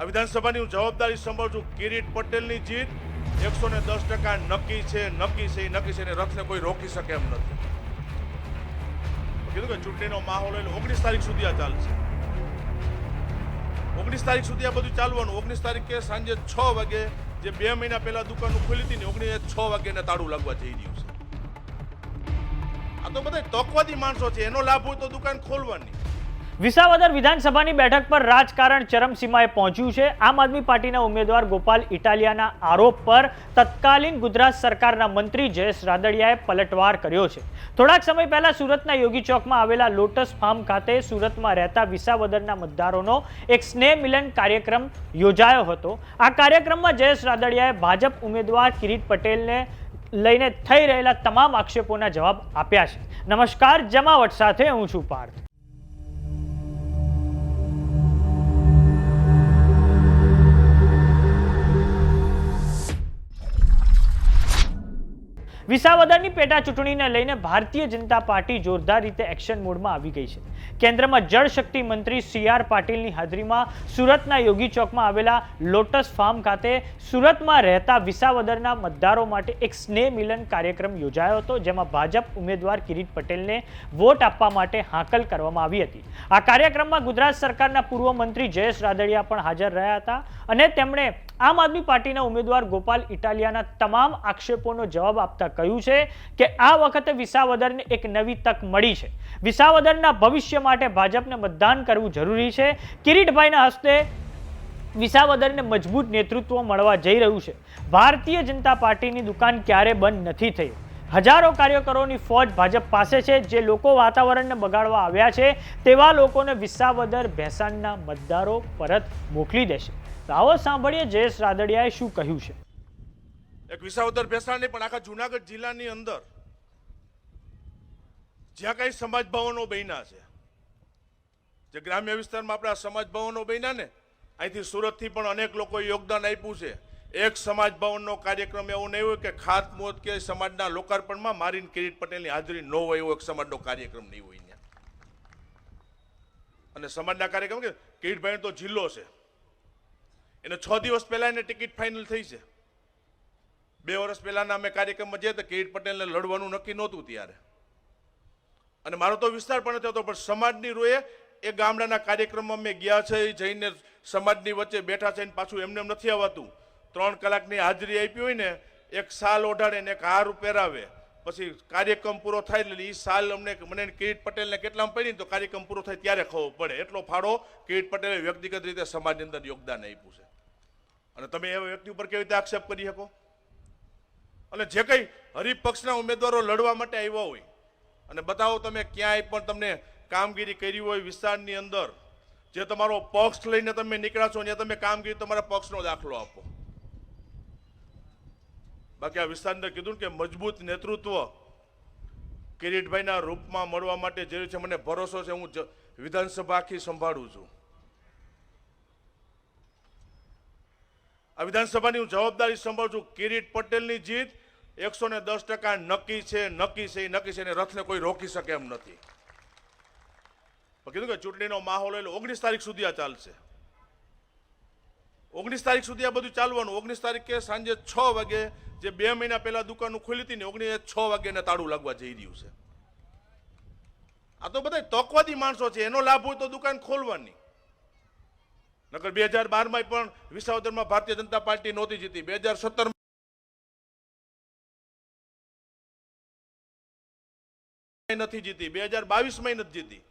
આ વિધાનસભાની હું જવાબદારી સંભાળું છું. કિરીટ પટેલની જીત એકસો ને દસ ટકા નક્કી છે નક્કી છે નક્કી છે અને રથને કોઈ રોકી શકે એમ નથી. કીધું કે ચૂંટણીનો માહોલ એટલે ઓગણીસ તારીખ સુધી આ ચાલશે ઓગણીસ તારીખ સુધી આ બધું ચાલવાનું. ઓગણીસ તારીખે સાંજે છ વાગે જે બે મહિના પહેલા દુકાનનું ખુલી હતી ને ઓગણીસ છ વાગે એને તાળું લાગવા જઈ રહ્યું છે. આ તો બધા તકવાદી માણસો છે. એનો લાભ હોય તો દુકાન ખોલવાની. વિસાવદર વિધાનસભાની બેઠક પર રાજકારણ ચરમસીમાએ પહોંચ્યું છે. આમ આદમી પાર્ટીના ઉમેદવાર ગોપાલ ઇટાલિયાના આરોપ પર તત્કાલીન ગુજરાત સરકારના મંત્રી જયેશ રાદડિયાએ પલટવાર કર્યો છે. થોડાક સમય પહેલા સુરતના યોગી ચોકમાં આવેલા લોટસ ફાર્મ ખાતે સુરતમાં રહેતા વિસાવદરના મતદારોનો એક સ્નેહ મિલન કાર્યક્રમ યોજાયો હતો. આ કાર્યક્રમમાં જયેશ રાદડિયાએ ભાજપ ઉમેદવાર કિરીટ પટેલને લઈને થઈ રહેલા તમામ આક્ષેપોના જવાબ આપ્યા છે. નમસ્કાર, જમાવટ સાથે હું છું પાર્થ. વિસાવદરની પેટા ચૂંટણીને લઈને ભારતીય જનતા પાર્ટી જોરદાર રીતે એક્શન મોડમાં આવી ગઈ છે. કેન્દ્રમાં જળશક્તિ મંત્રી સી આર પાટીલની હાજરીમાં સુરતના યોગી ચોકમાં આવેલા લોટસ ફાર્મ ખાતે સુરતમાં રહેતા વિસાવદરના મતદારો માટે એક સ્નેહ મિલન કાર્યક્રમ યોજાયો હતો, જેમાં ભાજપ ઉમેદવાર કિરીટ પટેલને વોટ આપવા માટે હાકલ કરવામાં આવી હતી. આ કાર્યક્રમમાં ગુજરાત સરકારના પૂર્વ મંત્રી જયેશ રાદડિયા પણ હાજર રહ્યા હતા અને તેમણે આમ આદમી પાર્ટીના ઉમેદવાર ગોપાલ ઇટાલિયાના તમામ આક્ષેપોનો જવાબ આપતા કહ્યું છે કે આ વખતે વિસાવદરને એક નવી તક મળી છે. વિસાવદરના ભવિષ્ય માટે ભાજપને મતદાન કરવું જરૂરી છે. કિરીટભાઈના હસ્તે વિસાવદરને મજબૂત નેતૃત્વ મળવા જઈ રહ્યું છે. ભારતીય જનતા પાર્ટીની દુકાન ક્યારે બંધ નથી થઈ હજારો કાર્યકરોની ફોજ ભાજપ પાસે છે. જે લોકો વાતાવરણને બગાડવા આવ્યા છે, તેવા લોકોને વિસાવદર, ભેસાણના મતદારો પરત મોકલી દેશે. આવો સાંભળીએ જયેશ રાદડિયાએ શું કહ્યું છે. એક વિસાવદર ભેસાણ નહીં પણ આખા જુનાગઢ જિલ્લાની અંદર જ્યાં કઈ સમાજ ભવનો બન્યા છે, જે ગ્રામ્ય વિસ્તારમાં આપણા સમાજ ભવનો બન્યા ને, અહીંથી સુરતથી પણ અનેક લોકોએ યોગદાન આપ્યું છે. એક સમાજ ભવનનો કાર્યક્રમ એવો નહીં હોય કે ખાતમુહૂર્ત કે સમાજના લોકાર્પણમાં મારીને કિરીટ પટેલની હાજરી ન હોય એવો એક સમાજનો કાર્યક્રમ નહીં હોય અને સમાજના કાર્યક્રમ કે કિરીટભાઈ તો જિલ્લો છે. એને છ દિવસ પહેલાં એને ટિકિટ ફાઇનલ થઈ છે. બે વર્ષ પહેલાંના અમે કાર્યક્રમમાં જઈએ તો કિરીટ પટેલને લડવાનું નક્કી નહોતું ત્યારે. અને મારો તો વિસ્તાર પણ નથી હતો પણ સમાજની રોએ એ ગામડાના કાર્યક્રમમાં અમે ગયા છે જઈને સમાજની વચ્ચે બેઠા છે પાછું એમને એમ નથી આવતું. ત્રણ કલાકની હાજરી આપી હોય ને, એક સાલ ઓઢાડે ને એક હાર પહેરાવે. પછી કાર્યક્રમ પૂરો થાય એટલે એ સાલ અમને મને કિરીટ પટેલને કેટલામાં પડી તો કાર્યક્રમ પૂરો થાય ત્યારે ખબર પડે. એટલો ફાળો કિરીટ પટેલે વ્યક્તિગત રીતે સમાજની અંદર યોગદાન આપ્યું છે. અને તમે એવા વ્યક્તિ ઉપર કેવી રીતે આક્ષેપ કરી શકો? અને જે કંઈ હરિપક્ષના ઉમેદવારો લડવા માટે આવ્યા હોય, અને બતાવો તમે ક્યાંય પણ તમને કામગીરી કરી હોય વિસ્તારની અંદર, જે તમારો પક્ષ લઈને તમે નીકળ્યા છો, ત્યાં તમે કામગીરી તમારા પક્ષનો દાખલો આપો. બાકી આ વિસ્તારની અંદર કીધું કે મજબૂત નેતૃત્વ કિરીટભાઈના રૂપમાં મળવા માટે જે છે મને ભરોસો છે, હું વિધાનસભા આખી સંભાળું છું. આ વિધાનસભાની હું જવાબદારી સંભાળું છું. કિરીટ પટેલની જીત એકસો ને દસ ટકા નક્કી છે નક્કી છે નક્કી છે અને રથને કોઈ રોકી શકે એમ નથી. કીધું કે ચૂંટણીનો માહોલ એટલે ઓગણીસ તારીખ સુધી આ ચાલશે. ઓગણીસ તારીખ સુધી આ બધું ચાલવાનું. ઓગણીસ તારીખે સાંજે છ વાગે જે બે મહિના પહેલા દુકાનું ખુલી હતી ને ઓગણીસ છ વાગે એને તાળું લાગવા જઈ રહ્યું છે. આ તો બધા તકવાદી માણસો છે. એનો લાભ હોય તો દુકાન ખોલવાની. નકર બે હજાર બારમાં પણ વિસાવદરમાં ભારતીય જનતા પાર્ટી નહોતી જીતી. બે હજાર સત્તર નથી જીતી. બે હજાર બાવીસમાં નથી જીતી.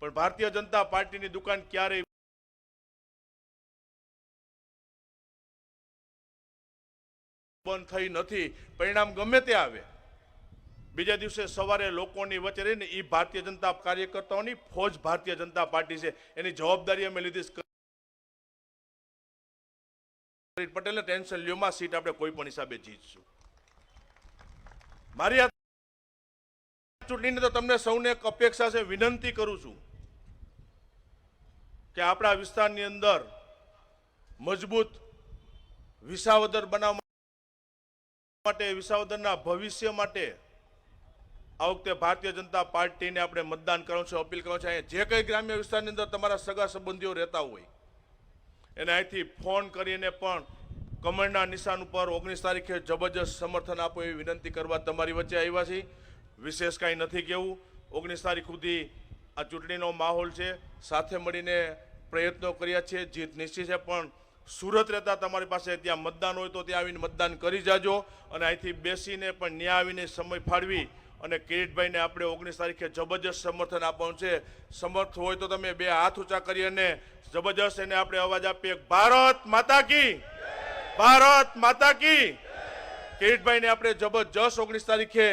પણ ભારતીય જનતા પાર્ટીની દુકાન ક્યારેય બંધ થઈ નથી. પરિણામ ગમે તે આવે. બીજા દિવસે સવારે લોકોની વચ્ચે રહીને એ ભારતીય જનતા કાર્યકર્તાઓની ફોજ ભારતીય જનતા પાર્ટી છે. એની જવાબદારી અમે લીધી પટેલને ટેન્શન લ્યોમાં સીટ આપણે કોઈ પણ હિસાબે જીતશું. મારી આ ચૂંટણીને તો તમને સૌને એક અપેક્ષા છે, વિનંતી કરું છું કે આપણા વિસ્તારની અંદર મજબૂત વિસાવદર બનાવવા માટે, વિસાવદરના ભવિષ્ય માટે આ વખતે ભારતીય જનતા પાર્ટીને આપણે મતદાન કરવાનું છે, અપીલ કરવાનું છે. અહીંયા જે કંઈ ગ્રામ્ય વિસ્તારની અંદર તમારા સગા સંબંધીઓ રહેતા હોય એને અહીંથી ફોન કરીને પણ કમળના નિશાન ઉપર ઓગણીસ તારીખે જબરજસ્ત સમર્થન આપો એવી વિનંતી કરવા તમારી વચ્ચે આવ્યા છીએ. વિશેષ કાંઈ નથી કહેવું ઓગણીસ તારીખ સુધી આ ચૂંટણીનો માહોલ છે. સાથે મળીને પ્રયત્નો કર્યા છે જીત નિશ્ચિત છે, પણ સુરત રહેતા તમારી પાસે ત્યાં મતદાન હોય તો ત્યાં આવીને મતદાન કરી જાજો અને અહીંથી બેસીને પણ ન્યા આવીને સમય ફાળવી અને કિરીટભાઈને આપણે ઓગણીસ તારીખે જબરજસ્ત સમર્થન આપવાનું છે. સમર્થ હોય તો તમે બે હાથ ઊંચા કરી અને જબરજસ્ત એને આપણે અવાજ આપીએ. ભારત માતા કી! ભારત માતા કી! કિરીટભાઈને આપણે જબરજસ્ત ઓગણીસ તારીખે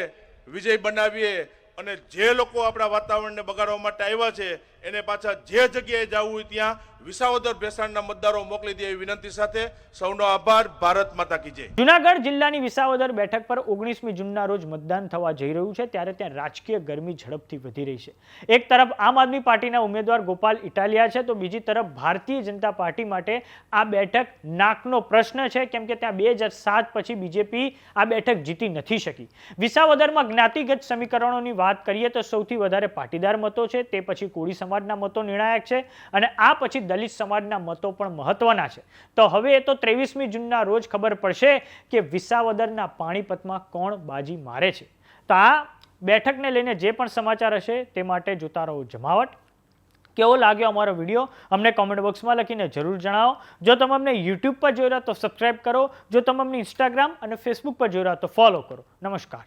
વિજય બનાવીએ અને જે લોકો આપણા વાતાવરણને બગાડવા માટે આવ્યા છે એને પાછા જે જગ્યાએ જવું હોય ત્યાં વિસાવદર ભેસાણના મતદારો મોકલી દે એવી વિનંતી સાથે સૌનો આભાર, ભારત માતા કી જય. જુનાગઢ જિલ્લાની વિસાવદર બેઠક પર ઓગણીસમી જૂનના રોજ મતદાન થવા જઈ રહ્યું છે, ત્યારે ત્યાં રાજકીય ગરમી ઝડપથી વધી રહી છે. એક તરફ આમ આદમી પાર્ટીના ઉમેદવાર ગોપાલ ઇટાલિયા છે, તો બીજી તરફ ભારતીય જનતા પાર્ટી માટે આ બેઠક નાકનો પ્રશ્ન છે, કેમ કે ત્યાં બે હજાર સાત પછી બીજેપી આ બેઠક જીતી નથી શકી. વિસાવદરમાં જ્ઞાતિગત સમીકરણોની વાત કરીએ તો સૌથી વધારે પાટીદાર મતો છે, તે પછી કોળી સમાજના મતો નિર્ણાયક છે અને આ પછી દલિત સમાજના મતો પણ મહત્વના છે. તો હવે એ તો ત્રેવીસમી જૂનના રોજ ખબર પડશે કે વિસાવદરના પાણીપતમાં કોણ બાજી મારે છે. તો આ બેઠકને લઈને જે પણ સમાચાર હશે તે માટે જોતા રહો જમાવટ. કેવો લાગ્યો અમારો વીડિયો? અમને કોમેન્ટ બોક્સમાં લખીને જરૂર જણાવો. જો તમે અમને યુટ્યુબ પર જોઈ રહ્યા તો સબસ્ક્રાઈબ કરો. જો તમે અમને ઇન્સ્ટાગ્રામ અને ફેસબુક પર જોઈ રહ્યા તો ફોલો કરો. નમસ્કાર.